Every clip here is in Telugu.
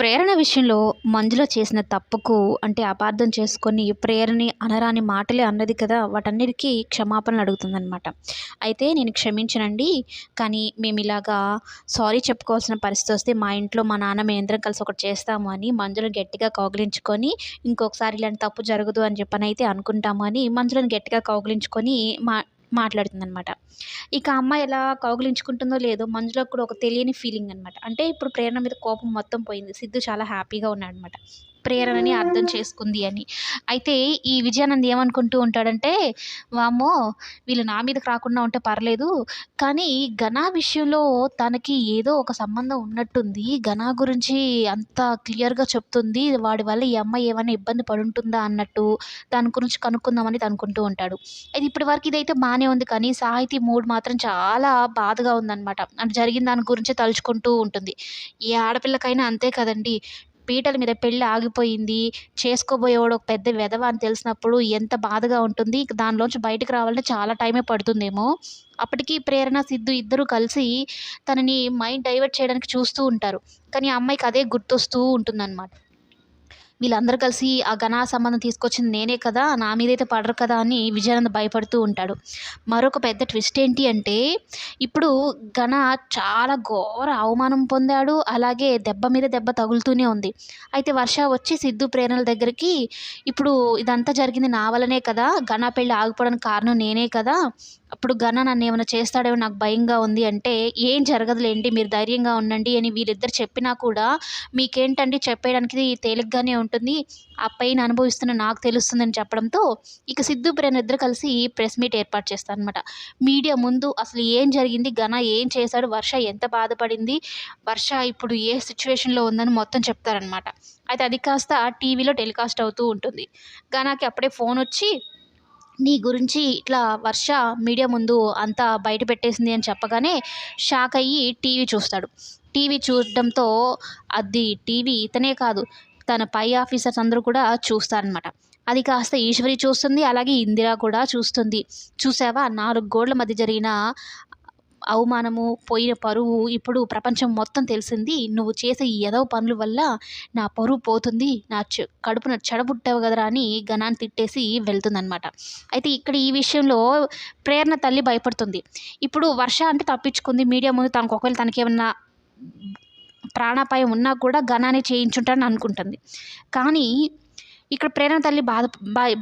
ప్రేరణ విషయంలో మంజుల చేసిన తప్పుకు అంటే అపార్థం చేసుకొని ప్రేరణని అనరాని మాటలే అన్నది కదా వాటన్నిటికీ క్షమాపణలు అడుగుతుందనమాట అయితే నేను క్షమించనండి కానీ మేము ఇలాగా సారీ చెప్పుకోవాల్సిన పరిస్థితి వస్తే మా ఇంట్లో మా నాన్న మేము అందరం కలిసి ఒకటి చేస్తాము అని మంజులను గట్టిగా కౌగిలించుకొని ఇంకొకసారి ఇలాంటి తప్పు జరగదు అని చెప్పని అయితే అనుకుంటాము అని మంజులను గట్టిగా కౌగిలించుకొని మా మాట్లాడుతుందనమాట ఇక అమ్మాయి ఎలా కౌగిలించుకుంటుందో లేదో మంజులకు కూడా ఒక తెలియని ఫీలింగ్ అనమాట అంటే ఇప్పుడు ప్రేరణ మీద కోపం మొత్తం పోయింది. సిద్ధు చాలా హ్యాపీగా ఉన్నాడు అనమాట ప్రేరణని అర్థం చేసుకుంది అని. అయితే ఈ విజయానంద్ ఏమనుకుంటూ ఉంటాడంటే వామ్మో వీళ్ళు నా మీదకి రాకుండా ఉంటే పర్లేదు కానీ ఘనా విషయంలో తనకి ఏదో ఒక సంబంధం ఉన్నట్టుంది. ఘనా గురించి అంత క్లియర్గా చెప్తుంది. వాడి వల్ల ఈ అమ్మాయి ఏమైనా ఇబ్బంది పడుంటుందా అన్నట్టు దాని గురించి కనుక్కుందామని అనుకుంటూ ఉంటాడు. అయితే ఇప్పటి వరకు ఇదైతే బాగానే ఉంది కానీ సాహితీ మూడ్ మాత్రం చాలా బాధగా ఉందన్నమాట. అంటే జరిగిన దాని గురించి తలుచుకుంటూ ఉంటుంది. ఏ ఆడపిల్లకైనా అంతే కదండి పీటల మీద పెళ్ళి ఆగిపోయింది. చేసుకోబోయేవాడు ఒక పెద్ద వెధవ అని తెలిసినప్పుడు ఎంత బాధగా ఉంటుంది. ఇక దానిలోంచి బయటకు రావాలంటే చాలా టైమే పడుతుందేమో. అప్పటికి ప్రేరణ సిద్ధు ఇద్దరు కలిసి తనని మైండ్ డైవర్ట్ చేయడానికి చూస్తూ ఉంటారు. కానీ ఆ అమ్మాయికి అదే గుర్తొస్తూ ఉంటుందన్నమాట. వీళ్ళందరూ కలిసి ఆ ఘనా సంబంధం తీసుకొచ్చింది నేనే కదా నా మీదైతే పడరు కదా అని విజయానంద్ భయపడుతూ ఉంటాడు. మరొక పెద్ద ట్విస్ట్ ఏంటి అంటే ఇప్పుడు ఘన చాలా ఘోర అవమానం పొందాడు అలాగే దెబ్బ మీద దెబ్బ తగులుతూనే ఉంది. అయితే వర్ష వచ్చి సిద్ధు ప్రేరణల దగ్గరికి ఇప్పుడు ఇదంతా జరిగింది నా వల్లనే కదా ఘన పెళ్ళి ఆగిపోవడానికి కారణం నేనే కదా అప్పుడు ఘన నన్ను ఏమైనా చేస్తాడేమో నాకు భయంగా ఉంది అంటే ఏం జరగదులేండి మీరు ధైర్యంగా ఉండండి అని వీళ్ళిద్దరు చెప్పినా కూడా మీకేంటండి చెప్పేయడానికి తేలిగ్గానే ఉంటుంది ఉంటుంది. ఆ పెయిన్ అనుభవిస్తున్న నాకు తెలుస్తుందని చెప్పడంతో ఇక సిద్ధు ప్రేరణ ఇద్దరు కలిసి ప్రెస్ మీట్ ఏర్పాటు చేస్తారనమాట మీడియా ముందు అసలు ఏం జరిగింది ఘన ఏం చేశాడు వర్ష ఎంత బాధపడింది వర్ష ఇప్పుడు ఏ సిచ్యువేషన్లో ఉందని మొత్తం చెప్తారనమాట అయితే అది కాస్త టీవీలో టెలికాస్ట్ అవుతూ ఉంటుంది. ఘనాకి అప్పుడే ఫోన్ వచ్చి నీ గురించి ఇట్లా వర్ష మీడియా ముందు అంతా బయట పెట్టేసింది అని చెప్పగానే షాక్ అయ్యి టీవీ చూస్తాడు. టీవీ చూడడంతో అది టీవీ ఇతనే కాదు తన పై ఆఫీసర్స్ అందరూ కూడా చూస్తారనమాట అది కాస్త ఈశ్వరి చూస్తుంది అలాగే ఇందిరా కూడా చూస్తుంది. చూసావా? నాలుగు గోడల మధ్య జరిగిన అవమానము పోయిన పరువు ఇప్పుడు ప్రపంచం మొత్తం తెలిసింది. నువ్వు చేసే ఈ ఎదవ పనుల వల్ల నా పరువు పోతుంది నా చె కడుపున చెడబుట్టావు కదరా అని ఘనాన్ని తిట్టేసి వెళ్తుందనమాట అయితే ఇక్కడ ఈ విషయంలో ప్రేరణ తల్లి భయపడుతుంది. ఇప్పుడు వర్ష అంటే తప్పించుకుంది. మీడియా ముందు తనకు ఒకవేళ తనకేమన్నా ప్రాణాపాయం ఉన్నా కూడా ఘనాన్ని చేయించుంటాడని అనుకుంటుంది. కానీ ఇక్కడ ప్రేరణ తల్లి బాధ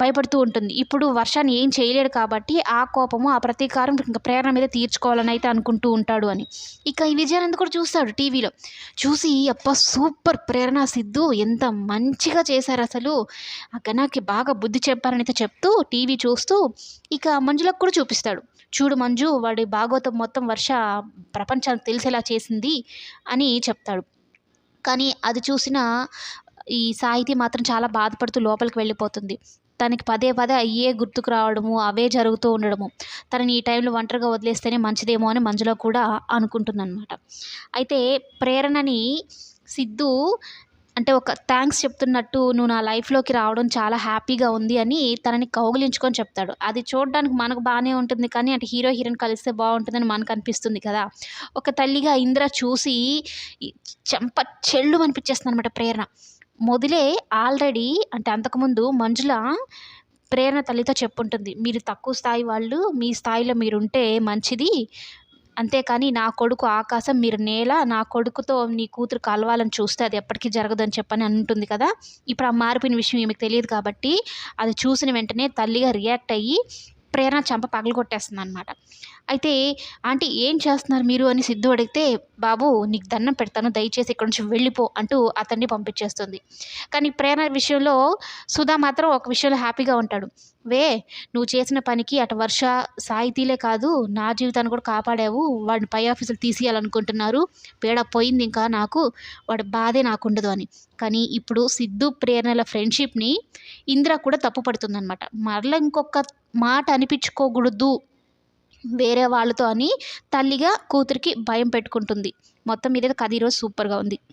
భయపడుతూ ఉంటుంది. ఇప్పుడు వర్షాన్ని ఏం చేయలేడు కాబట్టి ఆ కోపము ఆ ప్రతీకారం ఇంకా ప్రేరణ మీద తీర్చుకోవాలని అయితే అనుకుంటూ ఉంటాడు అని. ఇక ఈ విజయానంద్ కూడా చూస్తాడు టీవీలో. చూసి అప్ప సూపర్ ప్రేరణ సిద్ధు ఎంత మంచిగా చేశారు అసలు. ఆ గణాకి బాగా బుద్ధి చెప్పారని అయితే చెప్తూ టీవీ చూస్తూ ఇక మంజులకు కూడా చూపిస్తాడు. చూడు మంజు వాడి భాగవతం మొత్తం వర్ష ప్రపంచానికి తెలిసేలా చేసింది అని చెప్తాడు. కానీ అది చూసిన ఈ సాహితీ మాత్రం చాలా బాధపడుతూ లోపలికి వెళ్ళిపోతుంది. తనకి పదే పదే అయ్యే గుర్తుకు రావడము అవే జరుగుతూ ఉండడము తనని ఈ టైంలో ఒంటరిగా వదిలేస్తేనే మంచిదేమో అని మంజులో కూడా అనుకుంటుందన్నమాట. అయితే ప్రేరణని సిద్ధు అంటే ఒక థ్యాంక్స్ చెప్తున్నట్టు నువ్వు నా లైఫ్లోకి రావడం చాలా హ్యాపీగా ఉంది అని తనని కౌగిలించుకొని చెప్తాడు. అది చూడడానికి మనకు బాగానే ఉంటుంది కానీ అంటే హీరో హీరోయిన్ కలిస్తే బాగుంటుందని మనకు అనిపిస్తుంది కదా. ఒక తల్లిగా ఇంద్ర చూసి చెంప చెల్లు అనిపించేస్తుంది అనమాట ప్రేరణ. మొదలే ఆల్రెడీ అంటే అంతకుముందు మంజుల ప్రేరణ తల్లితో చెప్పుంటుంది. మీరు తక్కువ స్థాయి వాళ్ళు మీ స్థాయిలో మీరుంటే మంచిది. అంతేకాని నా కొడుకు ఆకాశం మీరు నేల నా కొడుకుతో నీ కూతురు కలవాలని చూస్తే అది ఎప్పటికీ జరగదని చెప్పని అంటుంది కదా. ఇప్పుడు ఆ మారిపోయిన విషయం ఈమెకు తెలియదు కాబట్టి అది చూసిన వెంటనే తల్లిగా రియాక్ట్ అయ్యి ప్రేరణ చంప పగలగొట్టేస్తుంది అనమాట అయితే ఆంటీ ఏం చేస్తున్నారు మీరు అని సిద్ధు అడిగితే బాబు నీకు దండం పెడతాను దయచేసి ఇక్కడ నుంచి వెళ్ళిపో అంటూ అతన్ని పంపించేస్తుంది. కానీ ప్రేరణ విషయంలో సుధా మాత్రం ఒక విషయంలో హ్యాపీగా ఉంటాడు. వే నువ్వు చేసిన పనికి అటు వర్ష సాహితీలే కాదు నా జీవితాన్ని కూడా కాపాడావు. వాడిని పై ఆఫీసులు తీసేయాలనుకుంటున్నారు. పేడ పోయింది ఇంకా నాకు వాడి బాధే నాకు ఉండదు అని. కానీ ఇప్పుడు సిద్ధు ప్రేరణల ఫ్రెండ్షిప్ని ఇందిరా కూడా తప్పు పడుతుందనమాట మరలా ఇంకొక మాట అనిపించుకోకూడదు వేరే వాళ్ళతో అని తల్లిగా కూతురికి భయం పెట్టుకుంటుంది. మొత్తం మీద కథ ఈరోజు సూపర్గా ఉంది.